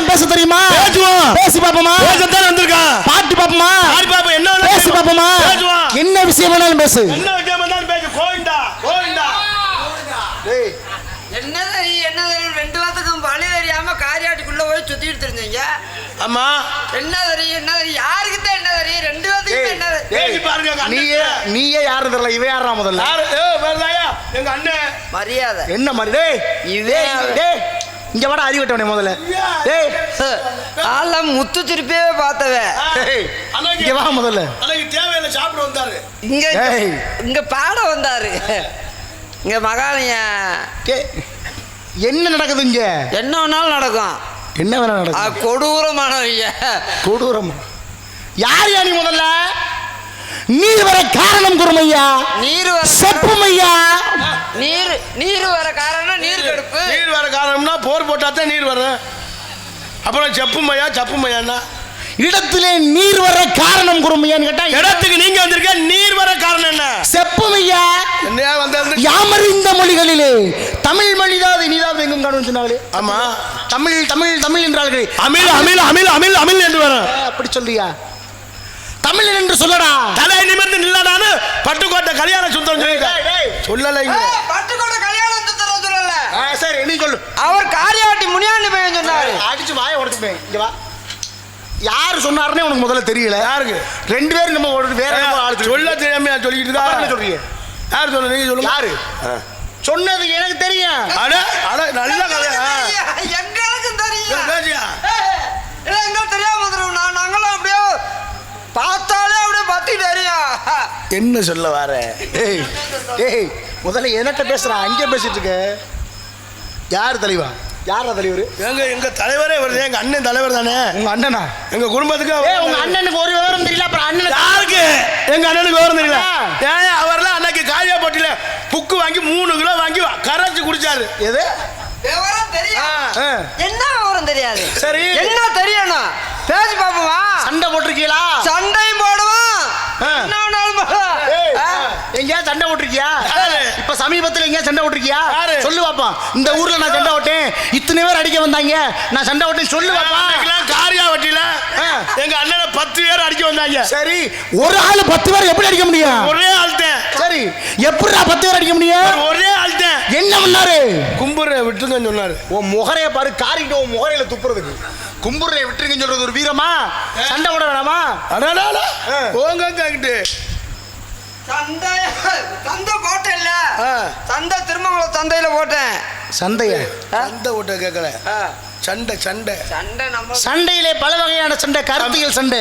எல்லாம் பேச தெரியுமா? பேசுவோம். பேசி பாப்போமா பேசத்தான் வந்திருக்கான் பாட்டு பாப்போமா ஆடி பாப்பா என்ன வேணாலும் பேசி பாப்போமா என்ன விஷயம் வேணாலும் பேசு. என்ன விஷயம் வந்தாலும் பேசு. கோவிந்தா கோவிந்தா. என்ன தரி என்ன தரி ரெண்டு வாரத்துக்கும் பழி தெரியாம காரியாட்டுக்குள்ள போய் சுத்திட்டு தெரிஞ்சீங்க ஆமா. என்ன தரி என்ன தரி யாருக்கு தான் என்ன தரி ரெண்டு வாரத்துக்கும் என்ன தரி பேசி பாருங்க நீயே நீயே யாரு தெரியல. இவன் யாரா முதல்ல? யாரு? ஏ எங்க அண்ணன். மரியாதை. என்ன டேய் இதே டேய், டேய். இங்க வாடா அறிவிட்டவனே முதல்ல. டேய் ஆள முத்து திருப்பியே அன்னைக்கு- இங்க வா முதல்ல. அன்னைக்கு தேவையில்லை சாப்பிட வந்தாரு. இங்க ஏய். இங்க பாட வந்தாரு. இங்க மகாலய என்ன நடக்குது இங்க? என்ன வேணாலும் நடக்கும். என்ன வேணா அது நடக்குது கொடூரமானவங்க. கொடூரம்? யார் யா நீ முதல்ல? நீர் வர காரணம் குருமையா? நீர் வர செப்பும் ஐயா நீர் நீர் வர காரணம் நீர் கடுப்பு. நீர் வர காரணம்னா போர் போட்டா தான் நீர் வரும். அப்புறம் செப்பு மையா சப்பு மையாண்ணா இடத்திலே நீர் வர காரணம் குருமையான்னு கேட்டா இடத்துக்கு நீங்க வந்திருக்க நீர் வர காரணம் என்ன? செப்பும் ஐயா என்னையா வந்தது யாமறிந்த மொழிகளிலே? தமிழ் மொழிதாவது இனிதாவது எங்கும் காணும் சொன்னாங்களே ஆமா. தமிழ் தமிழ் தமிழ் என்றார்களே. அமில் அமில் அமில் அமில் அமில் என்று வரும். ஏ, அப்படி சொல்றியா? தமிழ் என்று சொல்லடா. தலை நிமிர்ந்து நில்லடான்னு பட்டுக்கோட்டை கல்யாண சுந்தரம் சொல்லியிருக்காரு. சொல்லலைங்க. பட்டுக்கோட்டை கல்யாணம் சுத்தரம் சொல்லல. ஆ, சரி நீ சொல்லு. அவர் காரியாட்டி முனியாண்டு பையன் சொன்னாரு. அடிச்சு வாய உடச்சுப்பேன் இங்க வா. யாரு சொன்னாருன்னே உனக்கு முதல்ல தெரியல. யாருக்கு? ரெண்டு பேரும் நம்ம ஒரு வேற நம்ம ஆளு சொல்ல தெரியாம சொல்லிட்டு அப்புறம் என்ன சொல்றீங்க? யார் சொல்ல நீங்க சொல்லுங்க. யாரு? சொன்னது எனக்கு தெரியும். அட அட நல்ல கதை ஆ. எங்களுக்கும் என்ன சொல்ல வர? ஏய் ஏய் முதல்ல என்கிட்ட பேசுறான் அங்கே பேசிட்டு இருக்க. யார் தலைவா? யாரா தலைவர்? எங்க எங்க தலைவரே வருது எங்க அண்ணன் தலைவர் தானே? உங்க அண்ணனா? எங்க குடும்பத்துக்கு உங்க அண்ணனுக்கு ஒரு விவரம் தெரியல அப்புறம் அண்ணனுக்கு யாருக்கு? எங்க அண்ணனுக்கு வரும் தெரியல. ஏன் அவர்லாம் அன்னைக்கு காளியா போட்டியில புக்கு வாங்கி மூணு கிலோ வாங்கி கரைச்சு குடிச்சாரு. எது? விவரம் தெரியும். ஆ. என்ன விவரம் தெரியாது? சரி. என்ன தெரியணும்? பேசி பாப்போமா சண்டை போட்டிருக்கீங்களா? சண்டையும் போடுவான் ஆ. என்ன வேணாலும் போடுவான். ஏய், ஆ. எங்கேயா சண்டை போட்டிருக்கியா? யாரு? இப்ப சமீபத்துல எங்கேயா சண்டை போட்டிருக்கியா? யாரு? சொல்லு பாப்போம் இந்த ஊர்ல நான் சண்டை ஓட்டேன் இத்தனை பேர் அடிக்க வந்தாங்க. நான் சண்டை ஓட்டேன் சொல்லு பாப்பா. அன்னைக்கெல்லாம் காரியா வட்டியில. எங்க அண்ணனை பத்து பேர் அடிக்க வந்தாங்க. சரி ஒரு ஆளு பத்து பேர் எப்படி அடிக்க முடியும்? ஒரே ஆள்தான். சரி எப்படிடா பத்து பேர் அடிக்க முடியும்? ஒரே ஆள்தான். என்ன பண்ணாரு? கும்புற விட்டுருங்கன்னு சொன்னாரு. உன் முகரைய பாரு காரிட்டு உன் முகரையில துப்புறதுக்கு. கும்புரைய விட்டுருங்கன்னு சொல்றது ஒரு வீரமா? சண்டை போட வேணாமா? அடாடா. போங்க சண்டை சந்தை போட்டேன்ல. சந்தை திருமங்கலம் சந்தையில போட்டேன். சண்டைய அந்த ஓட்ட கேட்கல சண்டை சண்டை. சண்டை நம்ம சண்டையிலே பல வகையான சண்டை கருத்தியல் சண்டை.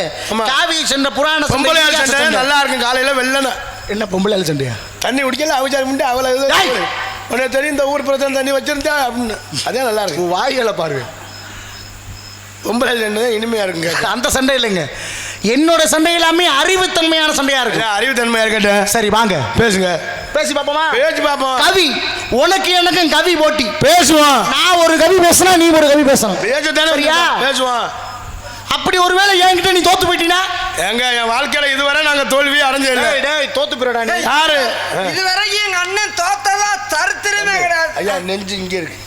காவிய சண்டை புராண சண்டை சண்டை நல்லா இருக்கும் காலையில வெள்ளன. என்ன பொம்பளை சண்டையா? தண்ணி குடிக்கல அவச்சாரம் பண்ணி டேய். உனக்கு தெரியும் இந்த ஊர் பிரச்சனை தண்ணி வச்சிருந்தா அப்படின்னு. அதே நல்லா இருக்கும் வாய்களை பாரு பொம்பளை சண்டை இனிமையா இருக்குங்க. அந்த சண்டை இல்லைங்க. என்னோட சண்டை எல்லாமே அறிவுத்தன்மையான சண்டையா இருக்கு. அறிவு தன்மையா இருக்கட்டும். சரி வாங்க. பேசுங்க. பேசி பாப்போமா பேச்சு பார்ப்போம். கவி உனக்கு எனக்கும் கவி போட்டி. பேசுவோம். நான் ஒரு கவி பேசினா நீ ஒரு கவி பேசணும். சரியா? பேசுவோம். அப்படி ஒருவேளை என்கிட்ட நீ தோத்து போயிட்டீனா? எங்க என் வாழ்க்கையில இதுவரை நாங்க தோல்வி அடைஞ்சது இல்லை. டேய், டேய், தோத்து போயிடா நீ. யாரு? இதுவரைக்கும் எங்க அண்ணன் தோத்ததா சரித்திரமே கிடையாது. ஐயா நெஞ்சு இங்க இருக்கு.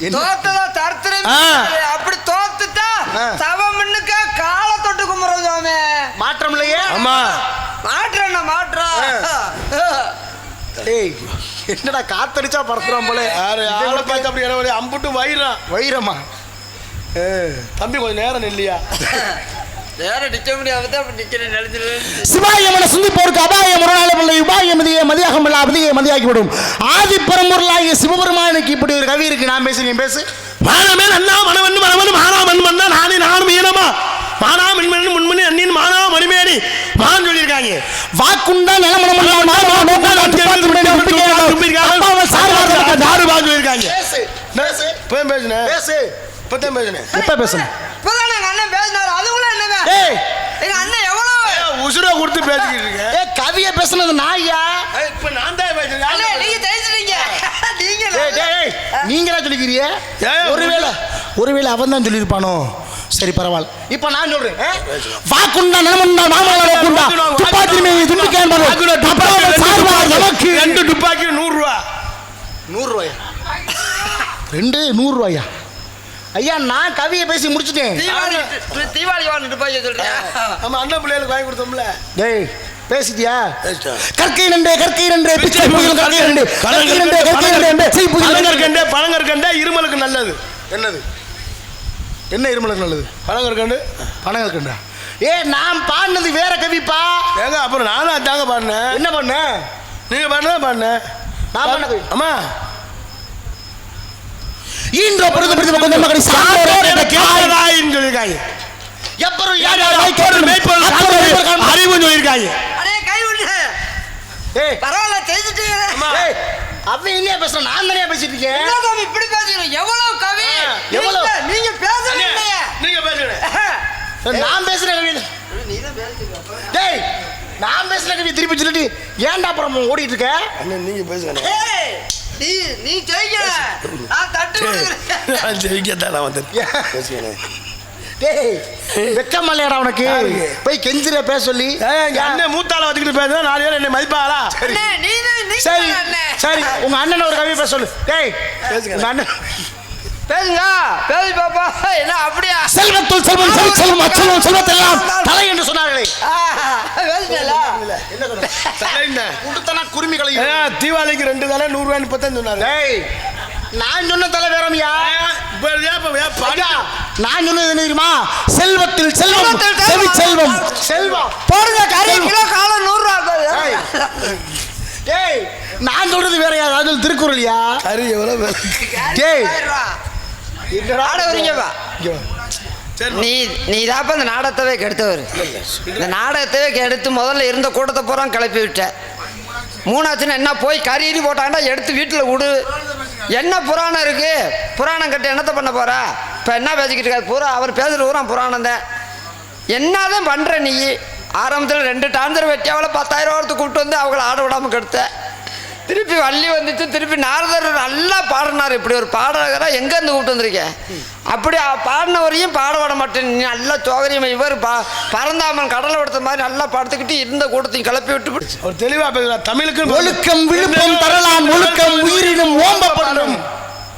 என்ன? தோத்ததா சரித்திரமே ஆ. கிடையாது. அப்படி தோத்துட்டா ஆ. சவமண்ணுக்க கால தொட்டு சாமி மாற்றம் இல்லையே? ஆமா. மாற்றண்ணா மாற்றம்? டேய் என்னடா காத்தடிச்சா பறத்துறான் போல. யாரு ஆளை பார்த்து அப்படி இடவழி அம்புட்டு வயிறான். வைரமா தம்பி கொஞ்சம் நேரம் இல்லையா சிவாயமன சிந்திப்போருக்கு அபாயம் நாள் பிள்ளை உபாய மதிய மதியாகம் இல்ல அதிக மதியாக்கிவிடும் ஆதி பரம்பொருளாகிய சிவபெருமானுக்கு இப்படி ஒரு கவி இருக்கு நான் பேசுறேன் பேசு மானமே நன்னா மனவன் மனவன் மானா மண்மன்னா நானே நானும் ஈனமா மானா மின்மணி முன்மணி அண்ணின் மானா மணிமேனி மான் சொல்லியிருக்காங்க வாக்குண்டா நிலமணம் சொல்லியிருக்காங்க பேசுனேன் பேசு இப்போ தான் பேசுனேன் எப்ப பேசணும் இப்பதான் எங்க அண்ணன் பேசினாரு அதுக்குள்ள என்னங்க ஏய் எங்க அண்ணன் எவ்வளவு உசுரை கொடுத்து பேசிக்கிட்டு இருக்கேன் ஏ கவிய பேசுனது நாயா? இப்போ நான் தான் அண்ணே பேசுறேன் நீங்க ஜெயிச்சிட்டீங்க நீங்க ஏய், டேய், ஏய், நீங்களா சொல்லிக்கிறிய ஒருவேளை ஒருவேளை அவன் தான் சொல்லியிருப்பானோ? சரி பரவாயில்ல. இப்ப நான் சொல்றேன்? வாக்குண்டா நிலமண்டா மாமலை வாக்குண்டா? துப்பாக்கி மீது துண்டிக்க என்பது அப்பாவை சார்பா எமக்கு ரெண்டு துப்பாக்கி நூறு ரூபா நூறு ரூபாயா ரெண்டு நூறு ரூபாயா ஐயா நான் கவியை பேசி முடிச்சிட்டேன். தீபாவளி தீபாவளி வாழ்ந்துட்டு போய் சொல்றியா? நம்ம அண்ணன் பிள்ளைகளுக்கு வாங்கி கொடுத்தோம்ல. டேய் பேசிட்டியா. கற்கை நன்றே கற்கை நன்றே பிச்சை புயல் கற்கை நன்றே கற்கை நன்றே கற்கை நன்றே பிச்சை புயல் பழங்கற்கண்டு பழங்கற்கண்டு இருமலுக்கு நல்லது. என்னது? என்ன இருமலுக்கு நல்லது? பழங்கற்கண்டு. இருக்கண்டா ஏ நான் பாடினது வேற கவிப்பா? ஏங்க அப்புறம் நானும் அதாங்க பாடினேன். என்ன பண்ண நீங்க பாடினா பாடினேன். நான் பாடின கவி. ಇಂದ್ರ ಬರೆದು ಬರೆದು ಮಕ್ಕಳು ಮಗನ ಸಾಕಾಯಿ ಎಬ್ಬರು அறிவு சொல்லியிருக்காங்க அடே கை விடு. ஏய். பரவாயில்ல தெரிஞ்சுட்டீங்களே ஏய் அப்ப இல்லையா பேசுற? நான் தானே பேசிட்டு இருக்கேன்? என்ன இப்படி பேசுறீங்க? எவ்வளவு கவி? எவ்வளவு? நீங்க பேசவே இல்லையா. நீங்க பேசுறீங்க நான் பேசுறேன் கவி டேய் நான் பேசுறேன் கவி திருப்பி சொல்லிட்டு ஏன்டா அப்புறம் ஓடிட்டு இருக்க? நீங்க பேசுங்க. நீ நீ ஜெயிக்கிற. நான் தட்டு கொடுக்குறேன். நான் ஜெயிக்கத்தான் நான் டேய் வெக்கம் இல்லையாடா உனக்கு? போய் கெஞ்சிர பேச சொல்லி. அண்ணன் மூத்தால வச்சுக்கிட்டு பேசுனா நாலு பேர் என்னை மதிப்பாளா? சரி. சரி உங்க அண்ணன் ஒரு கவி பேச சொல்லு. டேய் பேசுங்க. உங்க அண்ணன் பேசுங்க. பேசு பாப்பா. என்ன அப்படியா? செல்வத்துள் செல்வம் செல் செல்வம் அச்செல்வம் செல்வத்தெல்லாம் தலை என்று சொன்னார்களே. குருமிகளை தீபாவளிக்கு ரெண்டு தலை நூறு ரூபாய் முப்பத்தஞ்சு நான் சொன்ன தலை வேறமையா நான் சொன்னது தெரியுமா? செல்வத்தில் செல்வம் செவி செல்வம். செல்வம். போடுங்க கறி கிலோ காலம் நூறு ஏய் நான் சொல்றது வேற யாராவது திருக்குறளியா கறி எவ்வளோ ஏய் என்னடா வரீங்க நீ நீ தாப்ப இந்த நாடகத்தவே கெடுத்தவர். இந்த நாடகத்தவே கெடுத்து முதல்ல இருந்த கூட்டத்தை பூரா கிளப்பி விட்ட. மூணாச்சுன்னு என்ன போய் கறி போட்டாண்டா எடுத்து வீட்டில் விடு. என்ன புராணம் இருக்கு? புராணம் கட்டி என்னத்த பண்ண போற? இப்போ என்ன பேசிக்கிட்டு இருக்காது பூரா அவர் பேசுகிற பூரா புராணம் தான். என்னதான் பண்ணுற நீ? ஆரம்பத்தில் ரெண்டு டான்சர் வெட்டியாவில் பத்தாயிரம் ரூபாய்க்கு கூப்பிட்டு வந்து அவங்கள ஆட விடாமல் கெடுத்த. திருப்பி வள்ளி வந்துச்சு திருப்பி நாரதர் நல்லா பாடினார். இப்படி ஒரு பாடகராக எங்கேருந்து கூப்பிட்டு வந்திருக்கேன் அப்படி பாடினவரையும் பாட விட மாட்டேன். நீ நல்லா சோகரியம் இவர் பா பரந்தாமன் கடலை எடுத்த மாதிரி நல்லா படுத்துக்கிட்டு இருந்த கூட்டத்தையும் கிளப்பி விட்டு ஒரு தெளிவாக பேசுகிறார் தமிழுக்கு ஒழுக்கம் விழுப்பம் தரலாம். ஒழுக்கம் உயிரினும் ஓம்பப்படணும்.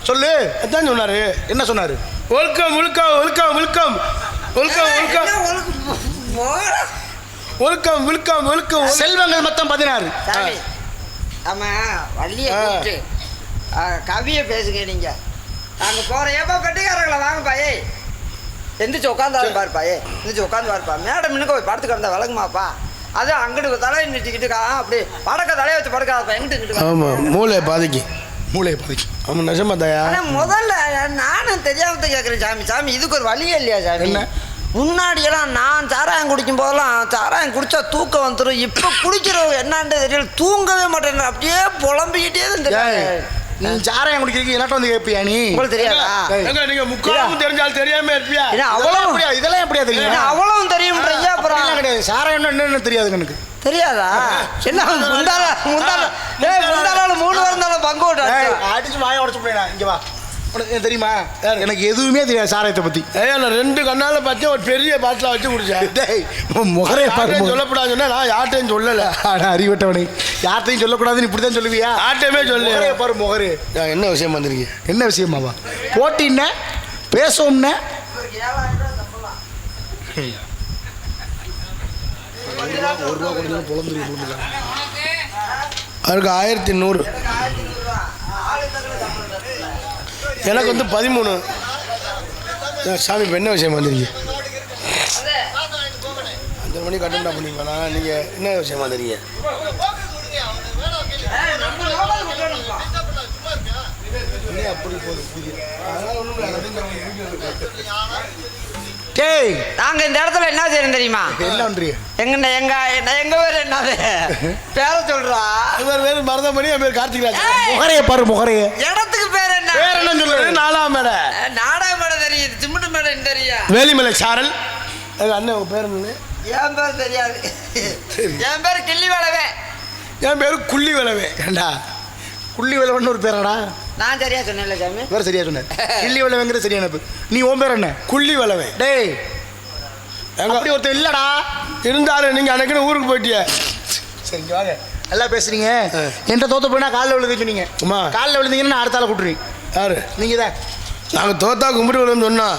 சொல்லு. அதான் சொன்னார். என்ன சொன்னார்? ஒழுக்கம் ஒழுக்கம் ஒழுக்கம் ஒழுக்கம். ஒழுக்கம் ஒழுக்கம். ஒழுக்கம். விழுக்கம் ஒழுக்கம் செல்வங்கள் மொத்தம் பதினாறு. சாமி ஆமா வள்ளியை. கூப்பிட்டு கவியை பேசுங்க நீங்க. அங்க போற ஏப்பா கட்டிக்காரங்களா வாங்க பாயே எந்திரிச்சு உட்காந்து பாருப்பா ஏ எந்திரிச்சு உட்காந்து பாருப்பா மேடம் இன்னும் போய் படுத்து கிடந்தா விளங்குமாப்பா அது அங்கிட்டு தலையை நிறுத்திக்கிட்டு கா அப்படி படக்க தலையை வச்சு படுக்காதப்பா. எங்கிட்டு இங்கிட்டு வா. ஆமா மூளை பாதிக்கு. மூளையை பாதிக்கு. ஆமா நிஜமா தயா முதல்ல நானும் தெரியாம கேட்குறேன் சாமி. சாமி இதுக்கு ஒரு வழியே இல்லையா சாமி? என்ன? முன்னாடியெல்லாம் நான் சாராயம் குடிக்கும் போதெல்லாம் சாராயம் குடிச்சா தூக்கம் வந்துடும் இப்போ குடிக்கிறவங்க என்னான்னு தெரியல. தூங்கவே மாட்டேன் அப்படியே புலம்பிக்கிட்டே தான் ஏய், தெரியும் நீ சாராயம் குடிக்கிறீங்க என்னட்ட வந்து கேட்பியா நீ? உங்களுக்கு தெரியாதா? நீங்க முக்காலும் தெரிஞ்சால் தெரியாம இருப்பியா? அவ்வளவு இதெல்லாம் எப்படியா தெரியும்? அவ்வளவும் தெரியும்ன்றீங்க அப்புறம் கிடையாது. சாராயம் என்னன்னு தெரியாது எனக்கு. தெரியாதா? என்ன முந்தால முந்தால ஏய் முந்தால மூணு பேர் இருந்தாலும் பங்கு விட்டு அடிச்சு வாய உடச்சு போயிடா இங்க வா. உனக்கு தெரியுமா? எனக்கு எதுவுமே தெரியாது சாராயத்தை பத்தி. ஏய் நான் ரெண்டு கண்ணால பார்த்தேன் ஒரு பெரிய பாட்டில வச்சு குடிச்சேன். முகரே பாரு யார்ட்டையும் சொல்லக்கூடாது சொன்னா நான் யார்ட்டையும் சொல்லல. அட அறிவட்டவனே. யார்ட்டையும் சொல்லக்கூடாதுன்னு இப்படி தான் சொல்லுவியா யார்ட்டையுமே சொல்லு பாரு முகரே. என்ன விஷயம் வந்திருக்கீங்க என்ன விஷயமாவா? போட்டின்ன பேசுவோம்ன அவருக்கு ஆயிரத்தி நூறு. எனக்கு வந்து பதிமூணு. சாமி இப்போ என்ன விஷயம் வந்துருக்கீங்க அஞ்சரை மணி கட்டண்டா பண்ணிங்களா நீங்கள் என்ன விஷயம் வந்துருக்கீங்க? டேய் நாங்க இந்த இடத்துல என்ன செய்யணும் தெரியுமா? என்ன பண்றீங்க? எங்க எங்க எங்க பேர் என்னது? பேர சொல்றா. இவர் வேறு மருதம் பண்ணி என் பேர் கார்த்திகராஜ் ஏய், முகரைய பாரு முகரைய. பேர் என்ன வேற என்ன சொல்லு நாலாம் மேடை. நாடக மேடம் தெரியுது. சிமெண்ட் மேடம் தெரியும் வேலிமலை சாரல். எங்கள் அண்ணன் உங்கள் பேர் என்ன என் பேர் தெரியாது. என் பேர் கிள்ளி வேலவே என் பேர் குள்ளி விளவே ஏண்டா? குள்ளி விளவன்னு ஒரு பேராடா? நான் சரியா சொன்னேன்ல சாமி. வேற சரியா சொன்ன கிள்ளி விளவங்கிற சரியான நீ உன் பேர் என்ன? குள்ளி விளவே டேய். எங்க அப்படி ஒருத்தர் இல்லடா. இருந்தாலும் நீங்கள் அன்னைக்குன்னு ஊருக்கு போயிட்டிய. சரி வாங்க. நல்லா பேசுறீங்க. என்கிட்ட தோத்து போயினா காலில் விழுந்து சொன்னீங்க. அம்மா. காலில் விழுந்தீங்கன்னா நான் அடுத்த ஆளை கூட்டுறீங்க யாரு? நீங்க தான் நாங்க தோத்தா கும்பிட்டு விடுவோம்னு சொன்னா.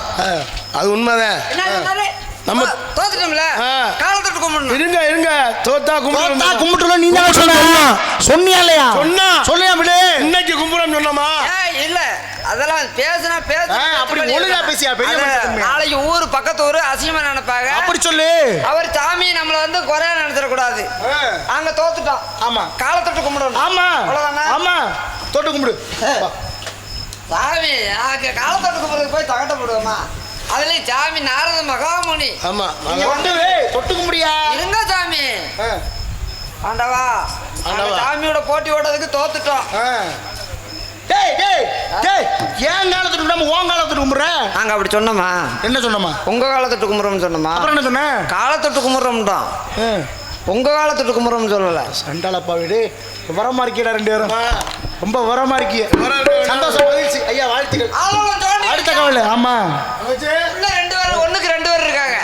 அது உண்மைதான். நம்ம- நம்ம தோத்துட்டோம்ல? ஆ. காலத்தொட்டு கும்பிடணும். இருங்க இருங்க. தோத்தா தோத்தா கும்பிட்டு கும்பிட்டுல நீ தான் சொன்ன? சொன்னியா இல்லையா? சொன்னா. சொல்லியா விடு. இன்னைக்கு கும்பிடுறோம்னு சொன்னோமா? ஏய், இல்ல. அதெல்லாம் பேசுனா பேச அப்படி ஒழுங்கா பேசியா, பெரிய. நாளைக்கு ஊர் பக்கத்து ஊர் அசிங்கமா நினைப்பாங்க. அப்படி சொல்லு. அவர் சாமி நம்மள வந்து குறையா நினைச்சிடக்கூடாது. அங்க தோத்துட்டோம். ஆமா. காலத்தொட்டு கும்பிடணும். ஆமா. அவ்வளவுதானே? ஆமா. தொட்டு கும்பிடு. சாமி நாங்க காலத்தொட்டு கும்பிடுறதுக்கு போய் தகட்ட போடுவோமா? அதுலயும் சாமி நாரத மகாமுனி. ஆமா இங்க வந்து ஏய், தொட்டு கும்பிடியா இருங்க சாமி. ஆண்டவா. சாமியோட போட்டி ஓடுறதுக்கு தோத்துட்டோம். ஆ. டேய் டேய் டேய் ஏன் காலத்துக்கு விடாம உன் காலத்துக்கு கும்பிடுற? நாங்க அப்படி சொன்னோமா? என்ன சொன்னமா? உங்க காலத்தொட்டு கும்பிடுறோம்னு சொன்னோமா? அப்புறம் என்ன சொன்ன? காலத்தொட்டு கும்பிடுறோம்தான் ஆ, உங்க காலத்தொட்டு கும்பிடுறோம்னு சொல்லல. சண்டாளப்பா வீடு வரமா இருக்கீடா ரெண்டு பேரும். ரொம்ப வரமா இருக்கிய வரம் இருக்க வேண்டும். சந்தோஷம் மகிழ்ச்சி. ஐயா வாழ்த்துக்கள். அடுத்த கவலை ஆமா. ஒண்ணுக்கு ரெண்டு பேர் இருக்காங்க.